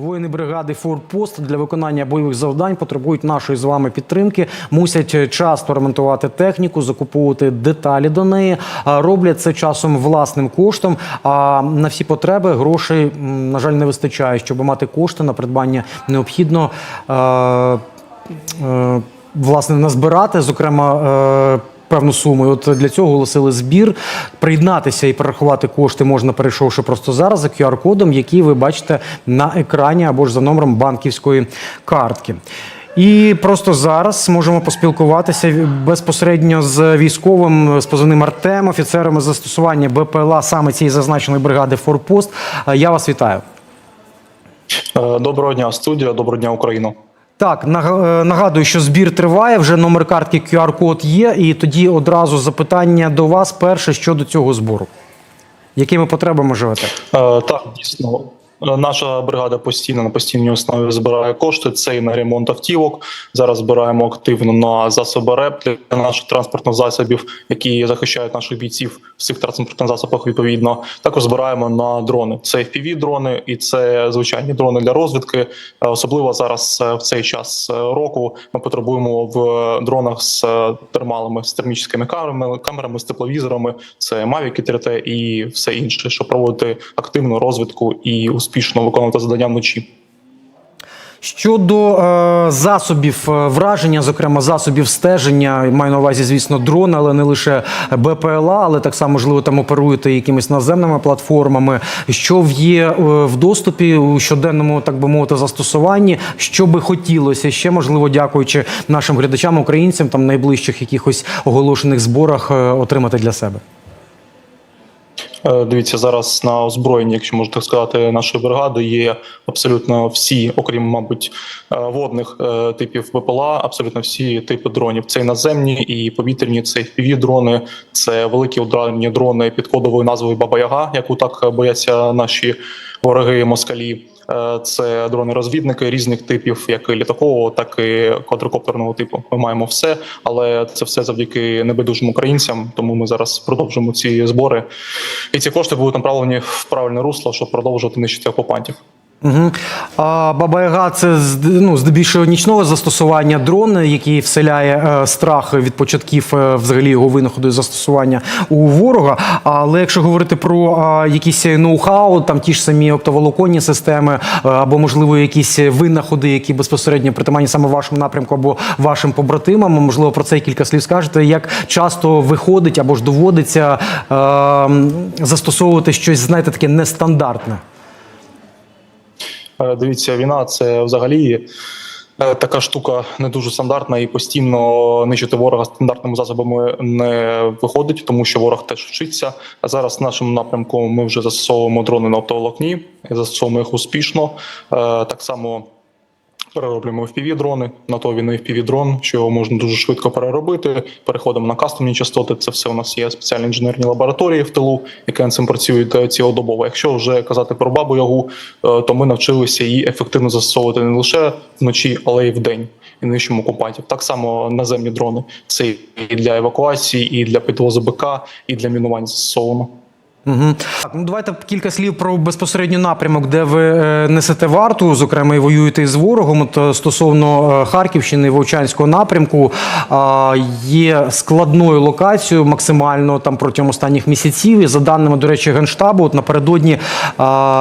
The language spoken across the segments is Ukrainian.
Воїни бригади Форпост для виконання бойових завдань потребують нашої з вами підтримки. Мусять часто ремонтувати техніку, закуповувати деталі до неї. Роблять це часом власним коштом. А на всі потреби грошей, на жаль, не вистачає. Щоб мати кошти на придбання необхідно. е, е, власне назбирати, зокрема. Певну суму. І От для цього оголосили збір. Приєднатися і перерахувати кошти можна, перейшовши просто зараз за QR-кодом, який ви бачите на екрані або ж за номером банківської картки. І просто зараз можемо поспілкуватися безпосередньо з військовим з позивним Артем, офіцерами застосування БПЛА саме цієї зазначеної бригади Форпост. Е, Я вас вітаю. Е, Доброго дня, студія. Доброго дня, Україно. Так, е, нагадую, що збір триває. Вже номер картки QR-код є. І тоді одразу запитання до вас. Перше щодо цього збору. Якими потребами живете? Е, Так, дійсно. Наша бригада постійно на постійній основі збирає кошти. Це і на ремонт автівок. Зараз збираємо активно на засоби РЕП для наших транспортних засобів, які захищають наших бійців в цих транспортних засобах. Відповідно, також збираємо на дрони. Це fpv дрони і це звичайні дрони для розвідки. Особливо зараз е, в цей час е, року ми потребуємо в дронах з е, термалами, з термічними камерами, камерами з тепловізорами. Це Mavic 3T і все інше, щоб проводити активну розвідку і успішно виконувати завдання вночі. Щодо е, засобів е, враження, зокрема засобів стеження, маю на увазі, звісно, дрон, але не лише БПЛА, але так само можливо там оперуєте якимись наземними платформами. Що є е, в доступі у щоденному, так би мовити, застосуванні, що би хотілося ще, можливо, дякуючи нашим глядачам, українцям, там найближчих якихось оголошених зборах е, отримати для себе. Е, Дивіться, зараз на озброєнні, якщо можна так сказати, нашої бригади є абсолютно всі, окрім, мабуть, е, водних е, типів БПЛА, абсолютно всі типи дронів. Це і наземні, і повітряні, це і дрони, це великі ударні дрони під кодовою назвою Баба Яга, яку так бояться наші вороги москалі. Е, Це дрони-розвідники різних типів, як літакового, так і квадрокоптерного типу. Ми маємо все, але це все завдяки небайдужим українцям. Тому ми зараз продовжимо ці збори, і ці кошти будуть направлені в правильне русло, щоб продовжувати нищити окупантів. Угу. А Баба Яга – це ну, здебільшого нічного застосування дрон, який вселяє е, страх від початків е, взагалі його винаходу і застосування у ворога. Але якщо говорити про е, якісь ноу-хау, там ті ж самі оптоволоконні системи, е, або можливо якісь винаходи, які безпосередньо притаманні саме вашому напрямку або вашим побратимам, можливо, про це кілька слів скажете. Як часто виходить або ж доводиться е, застосовувати щось, знаєте, таке нестандартне? Е, Дивіться, війна це взагалі. е, Така штука не дуже стандартна і постійно нищити ворога стандартними засобами не виходить, тому що ворог теж вчиться. А зараз нашому напрямку ми вже застосовуємо дрони на оптоволокні, застосовуємо їх успішно. Е, Так само перероблюємо fpv дрони на то він і fpv дрон, що його можна дуже швидко переробити. Переходимо на кастомні частоти. Це все у нас є спеціальні інженерні лабораторії в тилу, які цим працюють е, цілодобово. Якщо вже казати про бабу ягу, е, то ми навчилися її ефективно застосовувати не лише вночі, але й вдень. І нищимо окупантів. Так само наземні дрони. Це і для евакуації, і для підвозу БК, і для мінувань застосовано. Угу. Так, ну давайте кілька слів про безпосередньо напрямок, де ви е, несете варту, зокрема і воюєте із ворогом. От е, стосовно е, Харківщини, Вовчанського напрямку є складною локацією максимально там протягом останніх місяців. І за даними, до речі, генштабу, от напередодні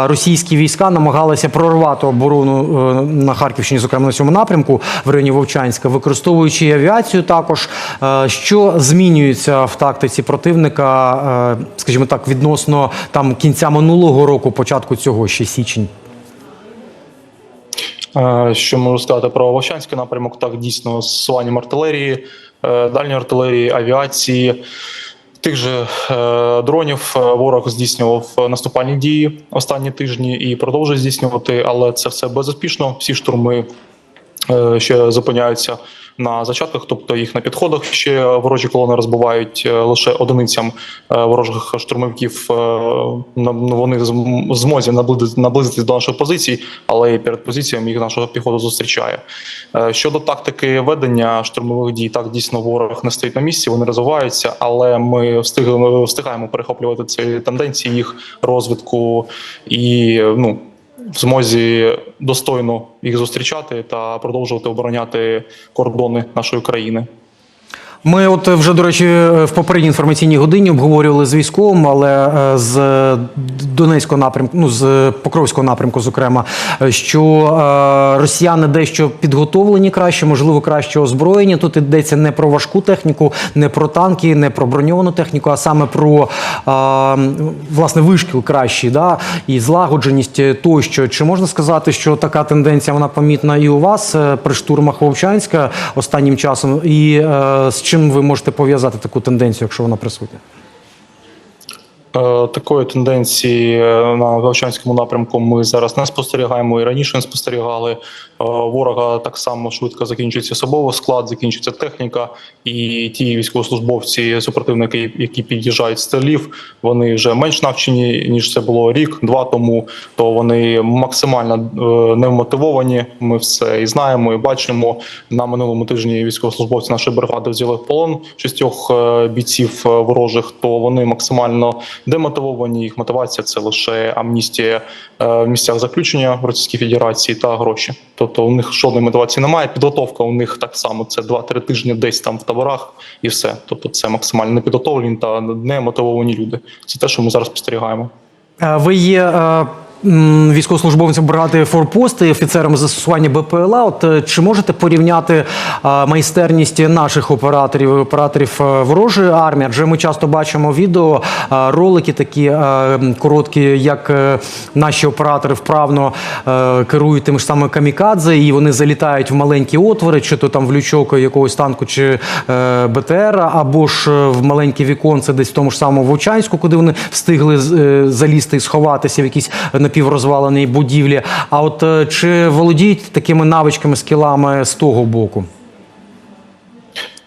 російські війська намагалися прорвати оборону на Харківщині, зокрема на цьому напрямку в районі Вовчанська, використовуючи авіацію. Також що змінюється в тактиці противника, скажімо так, відносно там кінця минулого року, початку цього ще січень. Е, Що можу сказати про Вовчанський напрямок? Так, дійсно, з застосуванням артилерії, е, дальньої артилерії, авіації. Тих же е, дронів ворог здійснював наступальні дії останні тижні і продовжує здійснювати, але це все безуспішно. Всі штурми ще зупиняються на зачатках, тобто їх на підходах ще ворожі колони розбивають е, лише одиницям е, ворожих штурмовиків. е, ну, Вони змозі наблизитись до наших позицій, але і перед позиціями їх наша піхота зустрічає. Щодо тактики ведення штурмових дій, так дійсно ворог не стоїть на місці, вони розвиваються, але ми встигаємо перехоплювати ці тенденції, їх розвитку і ну. В змозі достойно їх зустрічати та продовжувати обороняти кордони нашої країни. Ми, от вже до речі, в попередній інформаційній годині обговорювали з військовим, але е, з Донецького напрямку, ну з Покровського напрямку, зокрема, що е, росіяни дещо підготовлені краще, можливо, краще озброєні. Тут йдеться не про важку техніку, не про танки, не про броньовану техніку, а саме про е, власне вишкіл кращий, да і злагодженість тощо. Чи можна сказати, що така тенденція вона помітна і у вас при штурмах Вовчанська останнім часом? І з чим ви можете пов'язати таку тенденцію, якщо вона присутня? Е, Такої тенденції е, на Вовчанському напрямку ми зараз не спостерігаємо і раніше не спостерігали. Е, Ворога так само швидко закінчується особовий склад, закінчується техніка, і ті військовослужбовці, супротивники, які під'їжджають з тилів, вони вже менш навчені ніж це було рік-два тому. То вони максимально е, невмотивовані. Ми все і знаємо, і бачимо. На минулому тижні військовослужбовці нашої бригади взяли в полон шістьох е, бійців ворожих. То вони максимально демотивовані. Їх мотивація це лише амністія в місцях заключення в Російській Федерації та гроші. Тобто у них жодної мотивації немає. Підготовка у них так само це 2-3 тижні десь там в таборах і все. Тобто це максимально непідготовлені та немотивовані люди. Це те, що ми зараз спостерігаємо. Е, Ви є м, військовослужбовцем бригади Форпост і офіцером застосування БПЛА. От е, чи можете порівняти е, майстерність наших операторів операторів е, ворожої армії? Адже ми часто бачимо відео, ролики такі короткі, як наші оператори вправно керують тими ж самими камікадзе, і вони залітають в маленькі отвори, чи то там в лючок якогось танку чи БТР, або ж в маленьке віконце десь в тому ж самому Вовчанську, куди вони встигли залізти і сховатися в якійсь напіврозваленій будівлі. А от е, чи володіють такими навичками, скілами з того боку?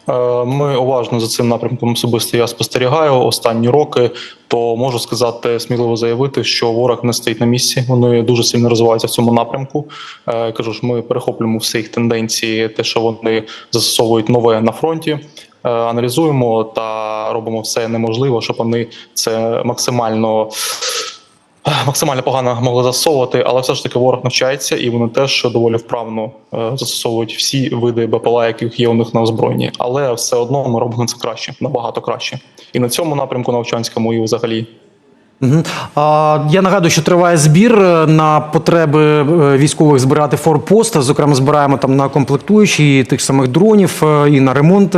Е, Ми уважно за цим напрямком особисто я спостерігаю останні роки. То можу сказати, сміливо заявити, що ворог не стоїть на місці. Вони дуже сильно розвиваються в цьому напрямку. Е, Кажу ж, ми перехоплюємо всі їх тенденції, те, що вони застосовують нове на фронті. Аналізуємо та робимо все неможливе, щоб вони це максимально максимально погано могли засовувати, але все ж таки ворог навчається, і вони теж доволі вправно е, застосовують всі види БПЛА, яких є у них на озброєнні. Але все одно ми робимо це краще, набагато краще. І на цьому напрямку навчанському, і взагалі. Я нагадую, що триває збір е, на потреби е, військових збирати форпост. Зокрема, збираємо там на комплектуючі тих самих дронів е, і на ремонт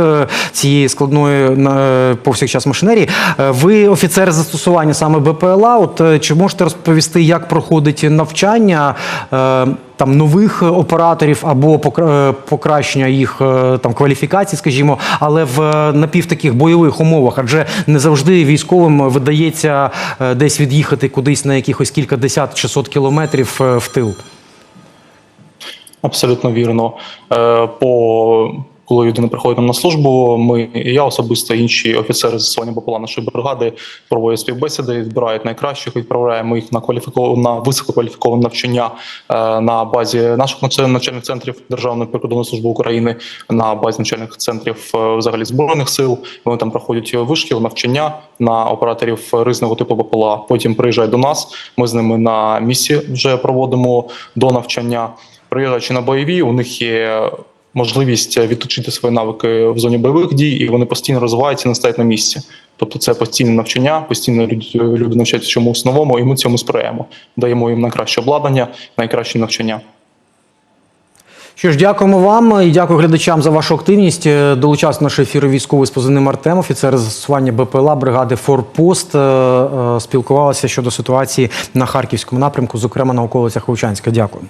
цієї складної повсякчас машинерії. Ви офіцер застосування саме БПЛА. От чи можете розповісти, як проходить навчання? Е, Там нових операторів або е, покращення їх е, там кваліфікації, скажімо, але в е, напів таких бойових умовах, адже не завжди військовим видається е, десь від'їхати кудись на якихось кілька десят чи сот кілометрів е, в тил. Абсолютно вірно. Е, По коли людина приходить нам на службу, ми я особисто інші офіцери застосування БПЛА нашої бригади проводять співбесіди, відбирають найкращих, відправляємо їх на кваліфіковане на висококваліфіковане навчання е, на базі наших навчальних центрів Державної прикордонної служби України, на базі навчальних центрів е, взагалі збройних сил. Вони там проходять вишкіл, навчання на операторів різного типу БПЛА. Потім приїжджають до нас. Ми з ними на місці вже проводимо до навчання. Приїжджаючи на бойові, у них є можливість відточити свої навики в зоні бойових дій, і вони постійно розвиваються, не стоять на місці. Тобто це постійне навчання, постійно люди, навчаються чомусь новому, і ми цьому сприяємо. Даємо їм найкраще обладнання, найкраще навчання. Що ж, дякуємо вам і дякую глядачам за вашу активність. Е, Долучався до нашого ефіру військовий з позивним Артем, офіцер застосування БПЛА бригади Форпост. Е, е, Спілкувалися щодо ситуації на харківському напрямку, зокрема на околицях Вовчанська. Дякую.